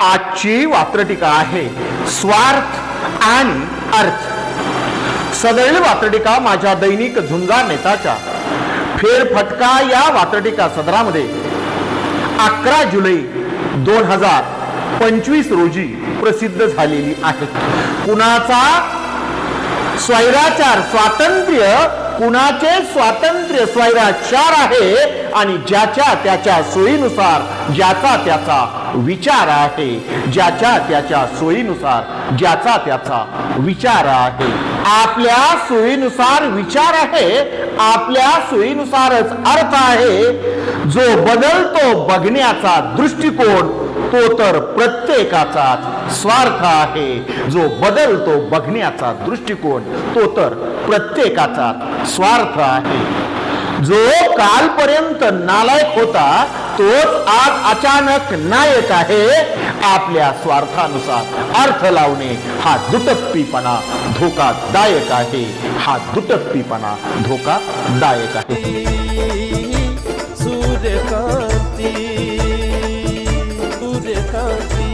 आजची वात्रटिका आहे स्वार्थ आणि अर्थ. सदैव वात्रटिका माझ्या दैनिक झुंजार नेताच्या. फेरफटका या वात्रटिका सदरामध्ये. अकरा जुलै दोन हजार पंचवीस रोजी प्रसिद्ध झालेली आहे. कुणाचा? स्वैराचार स्वातंत्र्य. कुणाचे स्वातंत्र्य स्वैराचार आहे? आणि ज्याच्या त्याच्या सोयीनुसार ज्याचा त्याचा विचार आहे ज्याच्या त्याच्या सोयीनुसार ज्याचा त्याचा विचार आहे. आपल्या सोयीनुसार विचार आहे आपल्या सोयीनुसारच अर्थ आहे. जो बदलतो बघण्याचा दृष्टिकोन तो तर प्रत्येकाचाच स्वार्थ आहे. जो बदलतो बघण्याचा दृष्टिकोन तो तर प्रत्येकाचा स्वार्थ आहे. जो कालपर्यंत नालायक होता तोच आज अचानक नायक आहे. आपल्या स्वार्थानुसार अर्थ लावणे हा दुटप्पीपणा धोकादायक आहे. हा दुटप्पीपणा धोकादायक आहे.